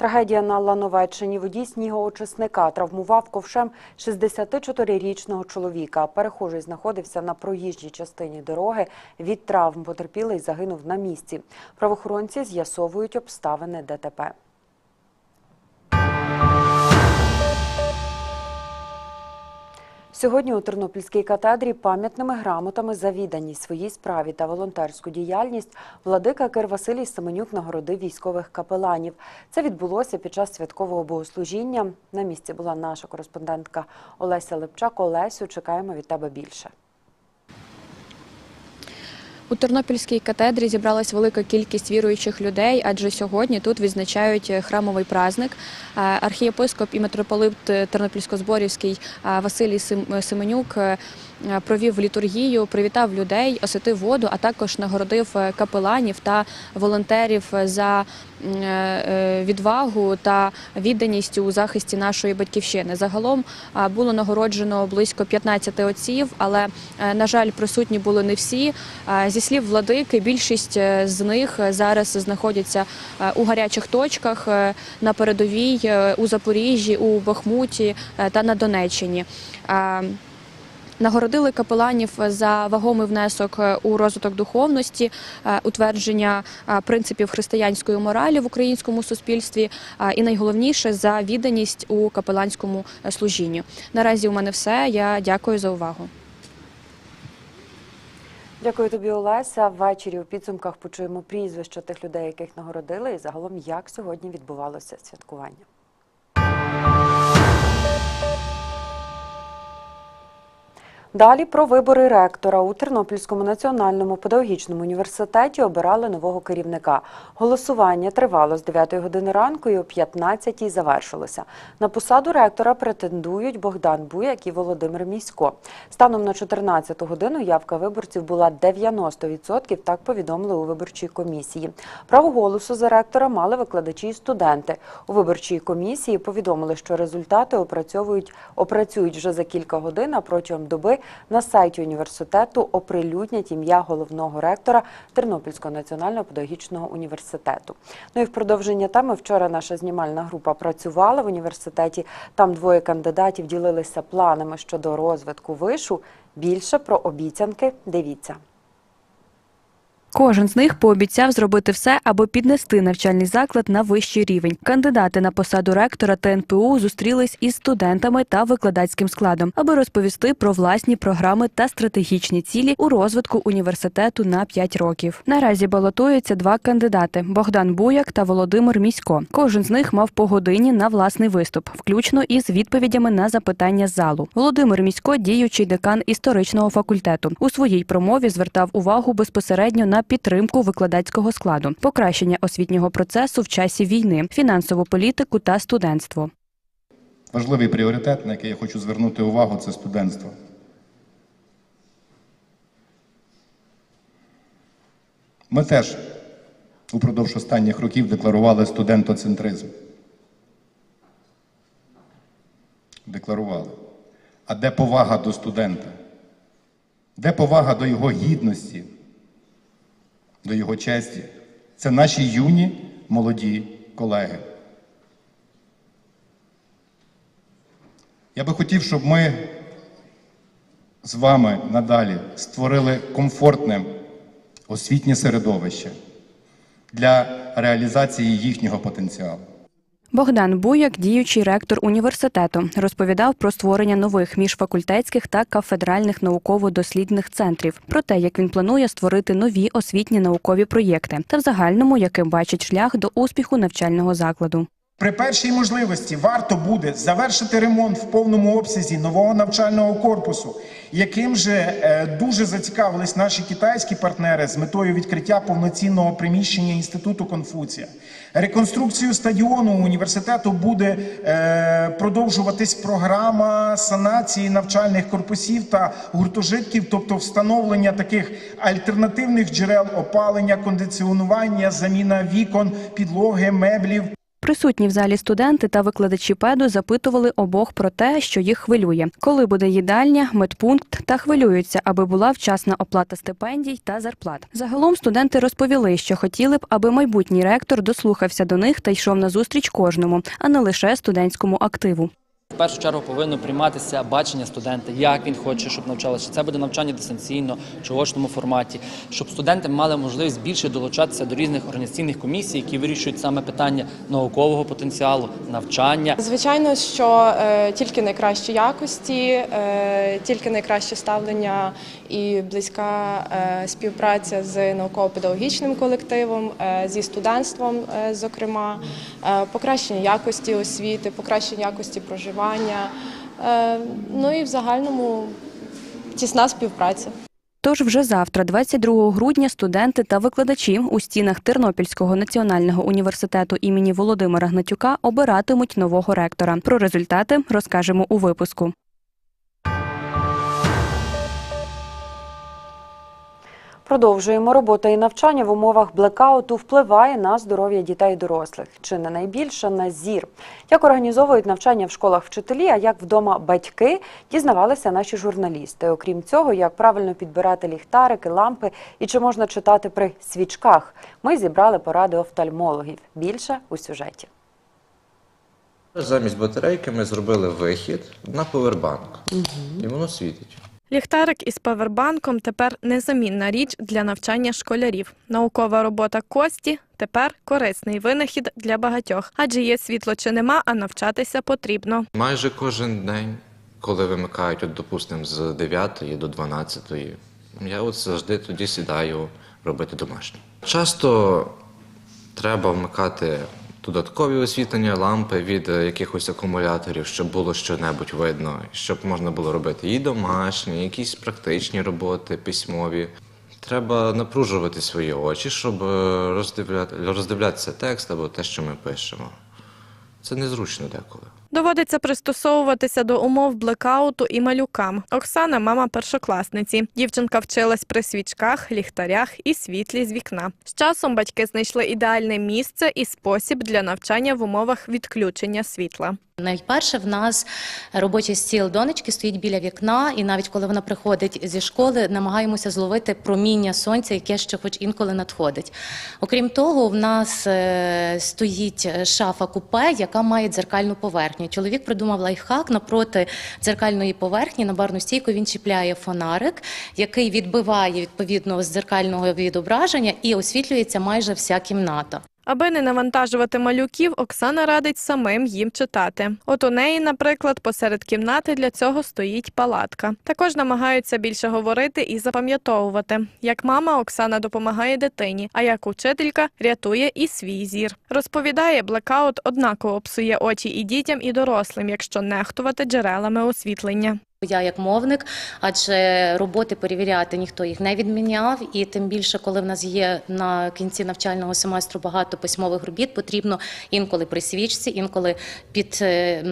Трагедія на Лановеччині. Водій снігоочисника травмував ковшем 64-річного чоловіка. Перехожий знаходився на проїжджій частині дороги. Від травм потерпілий загинув на місці. Правоохоронці з'ясовують обставини ДТП. Сьогодні у Тернопільській катедрі пам'ятними грамотами за відданість своїй справі та волонтерську діяльність владика Кир Василій Семенюк нагородив військових капеланів. Це відбулося під час святкового богослужіння. На місці була наша кореспондентка Олеся Лепчак. Олесю, чекаємо від тебе більше. У Тернопільській катедрі зібралась велика кількість віруючих людей, адже сьогодні тут відзначають храмовий праздник. Е, Архієпископ і митрополит Тернопільсько-Зборівський е, Василій Сем- Семенюк е, провів літургію, привітав людей, освятив воду, а також нагородив е, капеланів та волонтерів за е, відвагу та відданість у захисті нашої батьківщини. Загалом е, було нагороджено близько 15 отців, але е, на жаль, присутні були не всі. Е, Зі слів владики, більшість е, з них е, зараз знаходяться е, у гарячих точках е, на передовій е, у Запоріжжі, у Бахмуті е, та на Донеччині. Е, Нагородили капеланів за вагомий внесок е, у розвиток духовності, е, утвердження е, принципів християнської моралі в українському суспільстві, е, і найголовніше за відданість у капеланському е, служінні. Наразі у мене все. Я дякую за увагу. Дякую тобі, Олеся. Ввечері у підсумках почуємо прізвища тих людей, яких нагородили, і загалом як сьогодні відбувалося святкування. Далі про вибори ректора у Тернопільському національному педагогічному університеті обирали нового керівника. Голосування тривало з 9 години ранку і о 15-й завершилося. На посаду ректора претендують Богдан Буяк і Володимир Місько. Станом на 14 годину явка виборців була 90%, так повідомили у виборчій комісії. Право голосу за ректора мали викладачі і студенти. У виборчій комісії повідомили, що результати опрацьовують опрацюють вже за кілька годин, а протягом доби на сайті університету оприлюднять ім'я головного ректора Тернопільського національного педагогічного університету. Ну і в продовження теми вчора наша знімальна група працювала в університеті. Там двоє кандидатів ділилися планами щодо розвитку вишу. Більше про обіцянки дивіться. Кожен з них пообіцяв зробити все, аби піднести навчальний заклад на вищий рівень. Кандидати на посаду ректора ТНПУ зустрілись із студентами та викладацьким складом, аби розповісти про власні програми та стратегічні цілі у розвитку університету на 5 років. Наразі балотуються два кандидати: Богдан Буяк та Володимир Місько. Кожен з них мав по годині на власний виступ, включно із відповідями на запитання залу. Володимир Місько, діючий декан історичного факультету, у своїй промові звертав увагу безпосередньо на підтримку викладацького складу, покращення освітнього процесу в часі війни, фінансову політику та студентство. Важливий пріоритет, на який я хочу звернути увагу, це студентство. Ми теж упродовж останніх років декларували студентоцентризм. Декларували. А де повага до студента? Де повага до його гідності, до його честі? Це наші юні молоді колеги. Я би хотів, щоб ми з вами надалі створили комфортне освітнє середовище для реалізації їхнього потенціалу. Богдан Буяк, діючий ректор університету, розповідав про створення нових міжфакультетських та кафедральних науково-дослідних центрів, про те, як він планує створити нові освітні наукові проєкти, та в загальному, яким бачить шлях до успіху навчального закладу. При першій можливості варто буде завершити ремонт в повному обсязі нового навчального корпусу, яким же е, дуже зацікавились наші китайські партнери з метою відкриття повноцінного приміщення інституту Конфуція. Реконструкцію стадіону університету буде е, продовжуватись програма санації навчальних корпусів та гуртожитків, тобто встановлення таких альтернативних джерел опалення, кондиціонування, заміна вікон, підлоги, меблів. Присутні в залі студенти та викладачі педу запитували обох про те, що їх хвилює, коли буде їдальня, медпункт та хвилюються, аби була вчасна оплата стипендій та зарплат. Загалом студенти розповіли, що хотіли б, аби майбутній ректор дослухався до них та йшов на зустріч кожному, а не лише студентському активу. В першу чергу повинно прийматися бачення студента, як він хоче, щоб навчалося. Чи це буде навчання дистанційно, чи в очному форматі, щоб студенти мали можливість більше долучатися до різних організаційних комісій, які вирішують саме питання наукового потенціалу, навчання. Звичайно, що е, тільки найкращі якості, е, тільки найкраще ставлення і близька е, співпраця з науково-педагогічним колективом, е, зі студентством, е, зокрема, е, покращення якості освіти, покращення якості проживання. Е, Ну і в загальному тісна співпраця. Тож вже завтра, 22 грудня, студенти та викладачі у стінах Тернопільського національного університету імені Володимира Гнатюка обиратимуть нового ректора. Про результати розкажемо у випуску. Продовжуємо робота і навчання в умовах блекауту впливає на здоров'я дітей і дорослих. Чи не найбільше на зір? Як організовують навчання в школах вчителі, а як вдома батьки, дізнавалися наші журналісти. Окрім цього, як правильно підбирати ліхтарики, лампи і чи можна читати при свічках. Ми зібрали поради офтальмологів. Більше у сюжеті. Замість батарейки ми зробили вихід на повербанк. І воно світить. Ліхтарик із павербанком тепер незамінна річ для навчання школярів. Наукова робота Кості тепер корисний винахід для багатьох, адже є світло чи нема, а навчатися потрібно. Майже кожен день, коли вимикають, от, допустимо, з 9 до 12, я от завжди тоді сідаю робити домашнє. Часто треба вмикати додаткові освітлення, лампи від е, якихось акумуляторів, щоб було щонебудь видно, щоб можна було робити і домашні, якісь практичні роботи, письмові. Треба напружувати свої очі, щоб роздивля... роздивлятися текст або те, що ми пишемо. Це незручно деколи. Доводиться пристосовуватися до умов блекауту і малюкам. Оксана мама першокласниці. Дівчинка вчилась при свічках, ліхтарях і світлі з вікна. З часом батьки знайшли ідеальне місце і спосіб для навчання в умовах відключення світла. Найперше в нас робочий стіл донечки стоїть біля вікна, і навіть коли вона приходить зі школи, намагаємося зловити проміння сонця, яке ще хоч інколи надходить. Окрім того, в нас е, стоїть шафа купе, яка має дзеркальну поверхню. Чоловік придумав лайфхак напроти дзеркальної поверхні на барну стійку він чіпляє фонарик, який відбиває відповідно з дзеркального відображення і освітлюється майже вся кімната. Аби не навантажувати малюків, Оксана радить самим їм читати. От у неї, наприклад, посеред кімнати для цього стоїть палатка. Також намагаються більше говорити і запам'ятовувати. Як мама, Оксана допомагає дитині, а як учителька рятує і свій зір. Розповідає, блекаут однаково псує очі і дітям, і дорослим, якщо нехтувати джерелами освітлення. Я як мовник, адже роботи перевіряти ніхто їх не відміняв, і тим більше, коли в нас є на кінці навчального семестру багато письмових робіт, потрібно інколи при свічці, інколи під. е,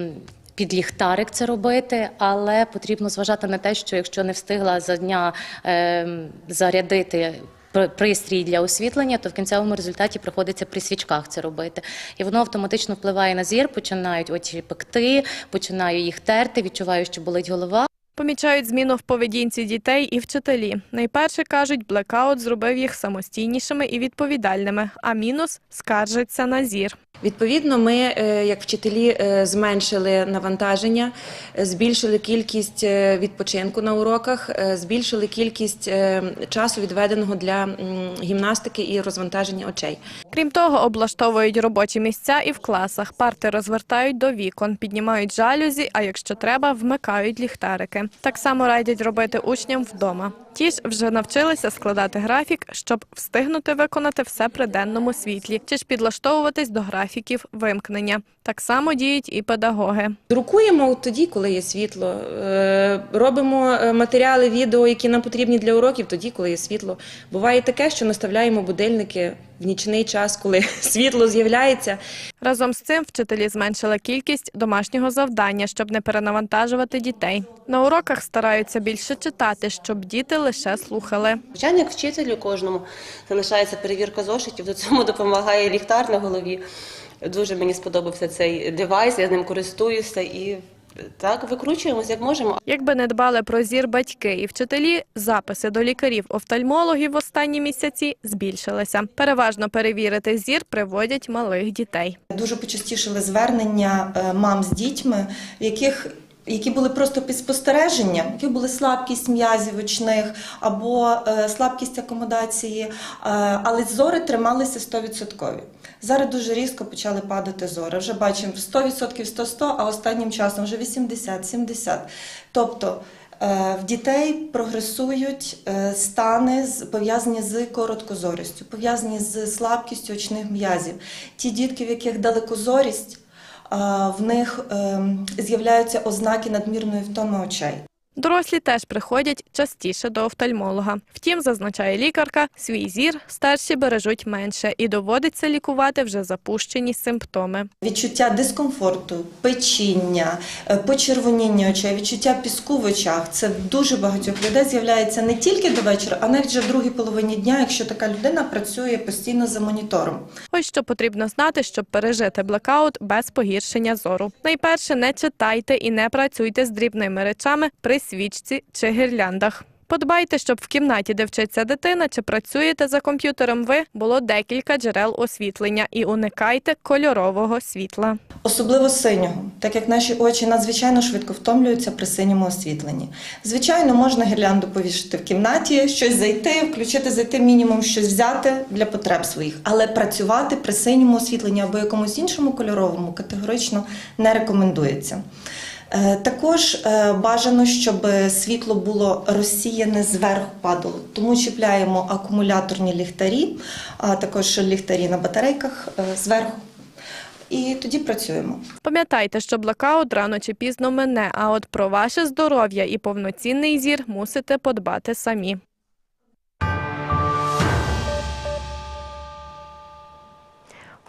Під ліхтарик це робити, але потрібно зважати на те, що якщо не встигла за дня е, зарядити при- пристрій для освітлення, то в кінцевому результаті приходиться при свічках це робити. І воно автоматично впливає на зір, починають очі пекти, починаю їх терти, відчуваю, що болить голова. Помічають зміну в поведінці дітей і вчителі. Найперше кажуть, блекаут зробив їх самостійнішими і відповідальними, а мінус скаржиться на зір. Відповідно, ми, е, як вчителі, е, зменшили навантаження, е, збільшили кількість відпочинку на уроках, збільшили кількість часу відведеного для гімнастики і розвантаження очей. Крім того, облаштовують робочі місця і в класах. Парти розвертають до вікон, піднімають жалюзі, а якщо треба, вмикають ліхтарики. Так само радять робити учням вдома. Ті ж вже навчилися складати графік, щоб встигнути виконати все при денному світлі, чи ж підлаштовуватись до графіків вимкнення. Так само діють і педагоги. Друкуємо тоді, коли є світло. Е, Робимо е, матеріали, відео, які нам потрібні для уроків, тоді, коли є світло. Буває таке, що наставляємо будильники в нічний час, коли світло з'являється. Разом з цим вчителі зменшили кількість домашнього завдання, щоб не перенавантажувати дітей. На уроках стараються більше читати, щоб діти лише слухали. Звичайно, як вчителю кожному залишається перевірка зошитів. До цьому допомагає ліхтар на голові. Дуже мені сподобався цей девайс, я з ним користуюся і так викручуємося, як можемо. Якби не дбали про зір батьки і вчителі, записи до лікарів-офтальмологів в останні місяці збільшилися. Переважно перевірити зір приводять малих дітей. Дуже почастішили звернення е, мам з дітьми, в яких які були просто під спостереженням, які були слабкість м'язів очних або е, слабкість акомодації, е, але зори трималися 100%. Зараз дуже різко почали падати зори. Вже бачимо 100% 100-100, а останнім часом вже 80-70. Тобто е, в дітей прогресують стани пов'язані з короткозорістю, пов'язані з слабкістю очних м'язів. Ті дітки, в яких далекозорість, в них ем, з'являються ознаки надмірної втоми очей. Дорослі теж приходять частіше до офтальмолога. Втім, зазначає лікарка, свій зір старші бережуть менше і доводиться лікувати вже запущені симптоми. Відчуття дискомфорту, печіння, е, почервоніння очей, відчуття піску в очах це в дуже багатьох людей з'являється не тільки до вечора, а навіть вже в другій половині дня, якщо така людина працює постійно за монітором. Ось що потрібно знати, щоб пережити блекаут без погіршення зору. Найперше, не читайте і не працюйте з дрібними речами при свічці чи гірляндах. Подбайте, щоб в кімнаті, де вчиться дитина, чи працюєте за комп'ютером ви, було декілька джерел освітлення і уникайте кольорового світла. Особливо синього, так як наші очі надзвичайно швидко втомлюються при синьому освітленні. Звичайно, можна гірлянду повішати в кімнаті, щось зайти, включити, зайти, мінімум щось взяти для потреб своїх, але працювати при синьому освітленні або якомусь іншому кольоровому категорично не рекомендується. Е, Також е, бажано, щоб світло було розсіяне зверху падало, тому чіпляємо акумуляторні ліхтарі, а також ліхтарі на батарейках е, зверху. І тоді працюємо. Пам'ятайте, що блокаут рано чи пізно мине, а от про ваше здоров'я і повноцінний зір мусите подбати самі.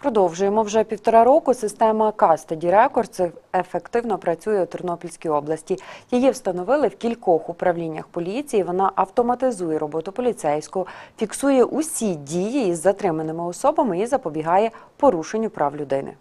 Продовжуємо вже півтора року. Система Custody Records ефективно працює у Тернопільській області. Її встановили в кількох управліннях поліції. Вона автоматизує роботу поліцейського, фіксує усі дії із затриманими особами і запобігає порушенню прав людини.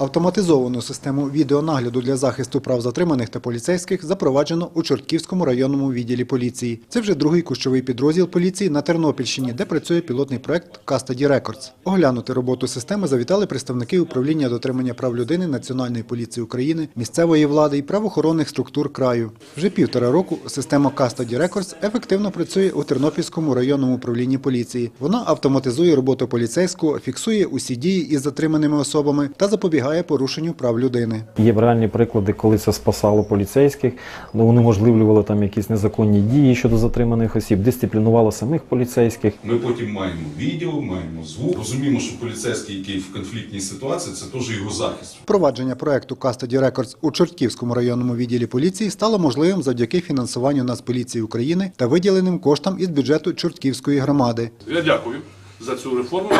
Автоматизовану систему відеонагляду для захисту прав затриманих та поліцейських запроваджено у Чортківському районному відділі поліції. Це вже другий кущовий підрозділ поліції на Тернопільщині, де працює пілотний проект Custody Records. Оглянути роботу системи завітали представники управління дотримання прав людини Національної поліції України, місцевої влади і правоохоронних структур краю. Вже півтора року система Custody Records ефективно працює у Тернопільському районному управлінні поліції. Вона автоматизує роботу поліцейського, фіксує усі дії із затриманими особами та запобігає порушенню прав людини. Є реальні приклади, коли це спасало поліцейських, ну, унеможливлювало там якісь незаконні дії щодо затриманих осіб, дисциплінувало самих поліцейських. Ми потім маємо відео, маємо звук. Розуміємо, що поліцейський, який в конфліктній ситуації, це теж його захист. Впровадження проекту Custody Records у Чортківському районному відділі поліції стало можливим завдяки фінансуванню Нацполіції України та виділеним коштам із бюджету Чортківської громади. Я дякую за цю реформу.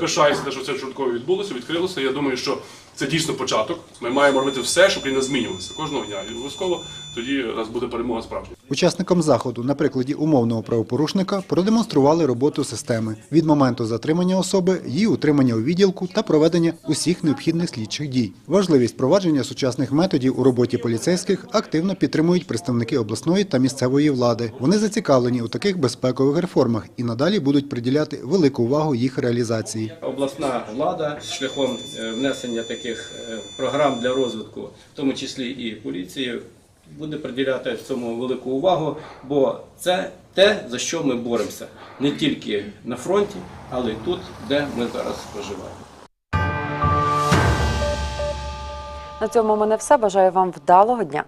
Пишаюся, що це чутково відбулося, відкрилося. Я думаю, що це дійсно початок. Ми маємо робити все, щоб країна змінювалася кожного дня. І обов'язково тоді у нас буде перемога справжня. Учасникам заходу на прикладі умовного правопорушника продемонстрували роботу системи від моменту затримання особи, її утримання у відділку та проведення усіх необхідних слідчих дій. Важливість провадження сучасних методів у роботі поліцейських активно підтримують представники обласної та місцевої влади. Вони зацікавлені у таких безпекових реформах і надалі будуть приділяти велику увагу їх реалізації. обласна влада шляхом е, внесення таких е, програм для розвитку, в тому числі і поліції, буде приділяти цьому велику увагу, бо це те, за що ми боремося не тільки на фронті, але й тут, де ми зараз проживаємо. На цьому мене все. Бажаю вам вдалого дня.